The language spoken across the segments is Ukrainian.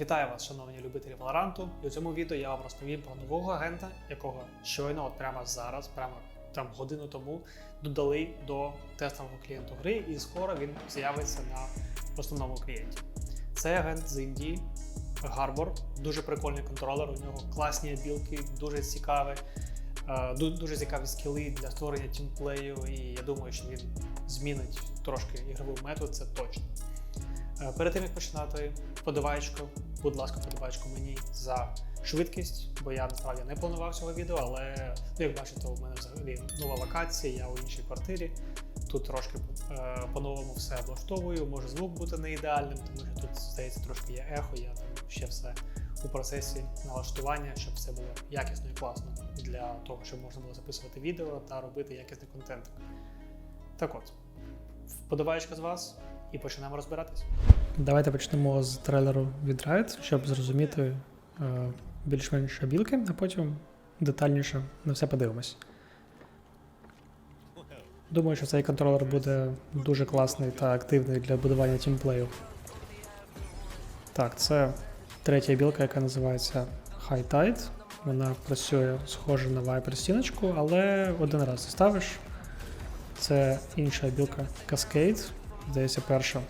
Вітаю вас, шановні любителі Valorant. І у цьому відео я вам розповім про нового агента, якого щойно, от прямо зараз, прямо там годину тому, додали до тестового клієнту гри, і скоро він з'явиться на основному клієнті. Це агент з Індії, Гарбор, дуже прикольний контролер. У нього класні білки, дуже цікаві, е, дуже цікаві скіли для створення тімплею. І я думаю, що він змінить трошки ігровий метод, це точно. Е, Перед тим як починати, подобаєчку, будь ласка, подобаєчку мені за швидкість, бо я насправді не планував цього відео, але ну, як бачите, у мене взагалі нова локація, я у іншій квартирі. Тут трошки е, по-новому все облаштовую, може звук бути не ідеальним, тому що тут здається трошки є ехо, я там ще все у процесі налаштування, щоб все було якісно і класно для того, щоб можна було записувати відео та робити якісний контент. Так от, вподобаєчка з вас і почнемо розбиратись. Давайте почнемо з трейлеру від Riot, щоб зрозуміти е, більш-менш білки, а потім детальніше на все подивимось. Думаю, що цей контролер буде дуже класний та активний для будування тімплею. Так, це третя білка, яка називається High Tide. Вона працює схоже на Viper стіночку, але один раз ставиш. Це інша білка Cascade, здається, перша.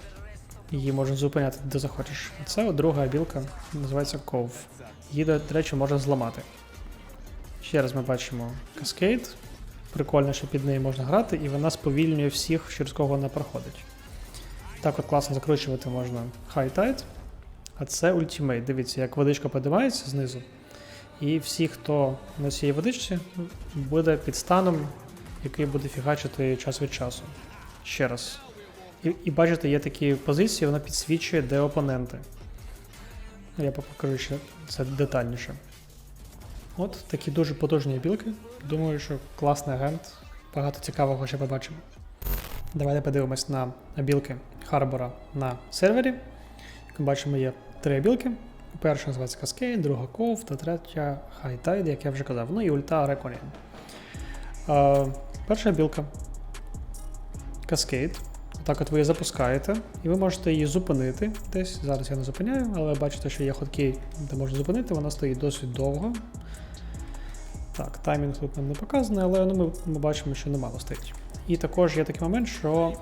Її можна зупиняти де захочеш. Це друга білка, називається Cove. Її, до речі, можна зламати. Ще раз ми бачимо Cascade. Прикольно, що під нею можна грати, і вона сповільнює всіх, через кого вона проходить. Так от класно закручувати можна High Tide. А це Ultimate. Дивіться, як водичка подимається знизу. І всі, хто на цій водичці, буде під станом, який буде фігачити час від часу. Ще раз. І, і бачите, є такі позиції, вона підсвічує, де опоненти. Я покажу ще це детальніше. От такі дуже потужні білки. Думаю, що класний агент. Багато цікавого ще побачимо. Давайте подивимось на білки Харбора на сервері. Як ми бачимо, є три білки. Перша називається Cascade, друга Cove та третя High Tide, як я вже казав. Ну і ульта Reckoning. Е, перша білка Cascade. Так от ви її запускаєте, і ви можете її зупинити десь. Зараз я не зупиняю, але бачите, що є ходки, де можна зупинити, вона стоїть досить довго. Так, таймінг тут нам не показаний, але ну, ми, ми бачимо, що немало стоїть. І також є такий момент, що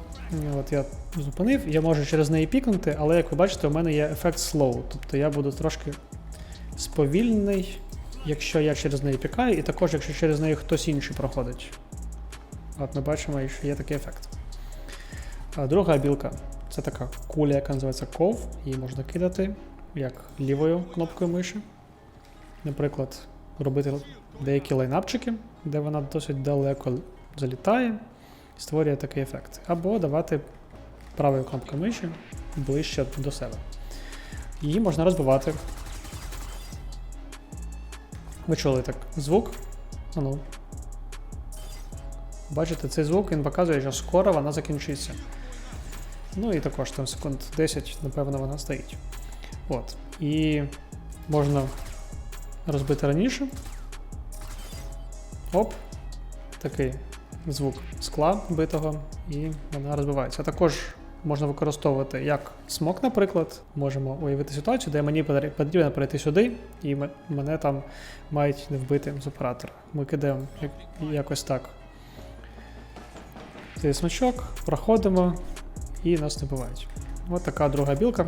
от я зупинив, я можу через неї пікнути, але як ви бачите, у мене є ефект slow, тобто я буду трошки сповільнений, якщо я через неї пікаю, і також якщо через неї хтось інший проходить. От ми бачимо, що є такий ефект. Друга білка це така куля, яка називається ков. Її можна кидати як лівою кнопкою миші. Наприклад, робити деякі лайнапчики, де вона досить далеко залітає, і створює такий ефект. Або давати правою кнопкою миші ближче до себе. Її можна розбивати. Ви чули так звук? Ну. Бачите, цей звук він показує, що скоро вона закінчиться. Ну і також там секунд 10, напевно, вона стоїть. От. І можна розбити раніше. Оп. Такий звук скла битого, і вона розбивається. Також можна використовувати як смок, наприклад. Можемо уявити ситуацію, де мені потрібно перейти сюди, і мене там мають не вбити з оператора. Ми кидаємо як- якось так. Цей смачок, проходимо і нас не бувають. Ось така друга білка.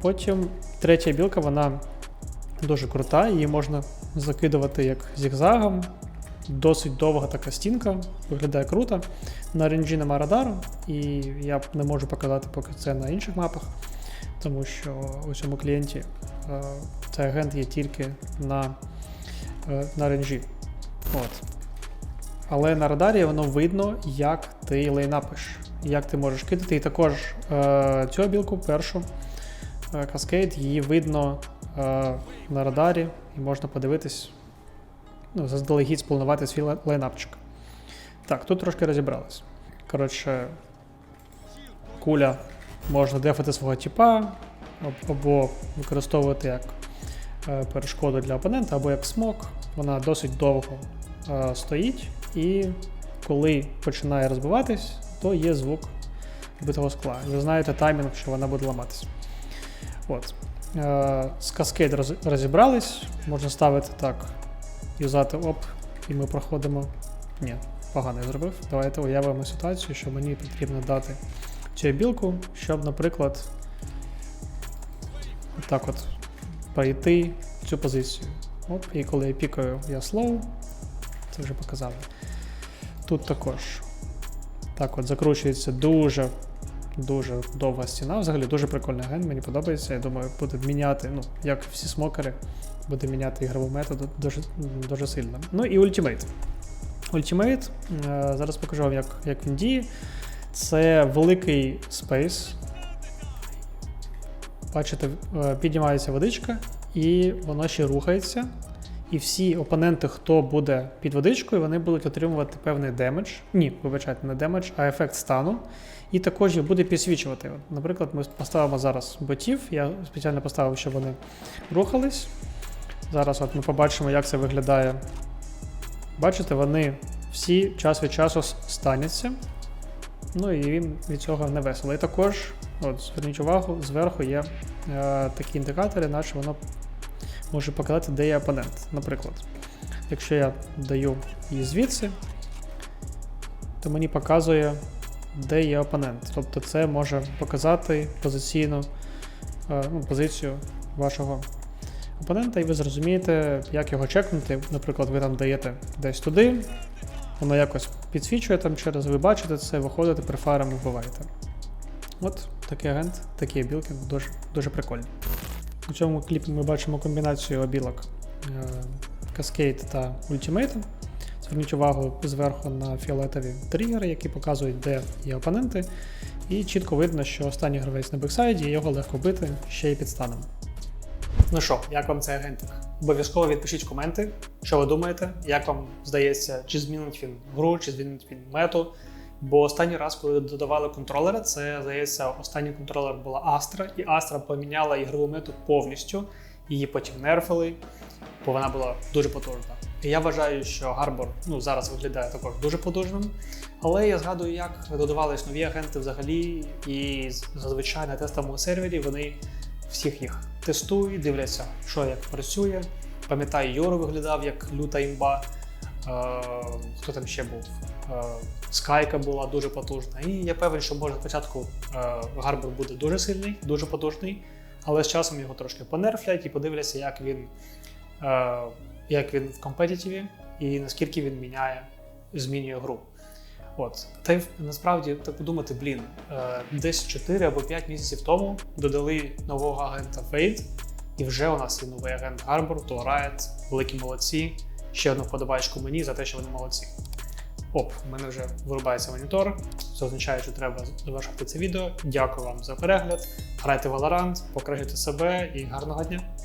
Потім третя білка, вона дуже крута, її можна закидувати як зігзагом. Досить довга така стінка, виглядає круто. На ренджі нема радару, і я не можу показати поки це на інших мапах, тому що у цьому клієнті цей агент є тільки на, е, на ренджі. От. Але на радарі воно видно, як ти лейнапиш, як ти можеш кидати. І також е, цю білку першу е, Cascade, її видно е, на радарі, і можна подивитись, ну, заздалегідь спланувати свій лайнапчик. Так, тут трошки розібрались. Коротше, куля можна дефати свого тіпа, або використовувати як е, перешкоду для опонента, або як смок. Вона досить довго стоїть, і коли починає розбиватись, то є звук битого скла. Ви знаєте таймінг, що вона буде ламатись. От. Е, з каскейд розібрались. Можна ставити так, юзати оп, і ми проходимо. Ні, погано я зробив. Давайте уявимо ситуацію, що мені потрібно дати цю білку, щоб, наприклад, так от пройти цю позицію. Оп, і коли я пікаю, я slow, це вже показали. Тут також. Так от закручується дуже дуже довга стіна. Взагалі дуже прикольний ген, мені подобається. Я думаю, буде міняти, ну, як всі смокери, буде міняти ігрову методу дуже, дуже сильно. Ну і ультимейт. Ультимейт, зараз покажу вам, як, як він діє. Це великий спейс. Бачите, е, піднімається водичка, і воно ще рухається. І всі опоненти, хто буде під водичкою, вони будуть отримувати певний демедж. Ні, вибачайте, не демедж, а ефект стану. І також їх буде підсвічувати. Наприклад, ми поставимо зараз ботів. Я спеціально поставив, щоб вони рухались. Зараз от ми побачимо, як це виглядає. Бачите, вони всі час від часу станяться. Ну і він від цього не весело. І також, от, зверніть увагу, зверху є е, такі індикатори, наче воно може показати, де є опонент. Наприклад, якщо я даю її звідси, то мені показує, де є опонент. Тобто це може показати позиційну е, ну, позицію вашого опонента, і ви зрозумієте, як його чекнути. Наприклад, ви там даєте десь туди, воно якось підсвічує там через, ви бачите це, виходите, префаром вбиваєте. От такий агент, такі білки дуже, дуже прикольні. У цьому кліпі ми бачимо комбінацію обілок е, Cascade та Ultimate. Зверніть увагу зверху на фіолетові тригери, які показують, де є опоненти. І чітко видно, що останній гравець на бексайді, його легко бити ще й під станом. Ну що, як вам цей агентик? Обов'язково відпишіть коменти, що ви думаєте, як вам здається, чи змінить він гру, чи змінить він мету. Бо останній раз, коли додавали контролери, це здається, останній контролер була Astra, і Astra поміняла ігрову мету повністю. Її потім нерфили, бо вона була дуже потужна. І я вважаю, що Гарбор ну, зараз виглядає також дуже потужним. Але я згадую, як додавались нові агенти взагалі, і зазвичай на тестовому сервері вони всіх їх тестують, дивляться, що як працює. Пам'ятаю, Йоро виглядав як люта імба. Е, хто там ще був? Е, Скайка була дуже потужна. І я певен, що може спочатку е, Гарбор буде дуже сильний, дуже потужний, але з часом його трошки понерфлять і подивляться, як він, е, як він в компетитиві і наскільки він міняє, змінює гру. От. Та й насправді так подумати, блін, е, десь 4 або 5 місяців тому додали нового агента Fate, і вже у нас є новий агент Гарбор, то Riot, великі молодці. Ще одну вподобайку мені за те, що вони молодці. Оп, у мене вже вирубається монітор. Це означає, що треба завершити це відео. Дякую вам за перегляд. Грайте Valorant, покращуйте себе і гарного дня!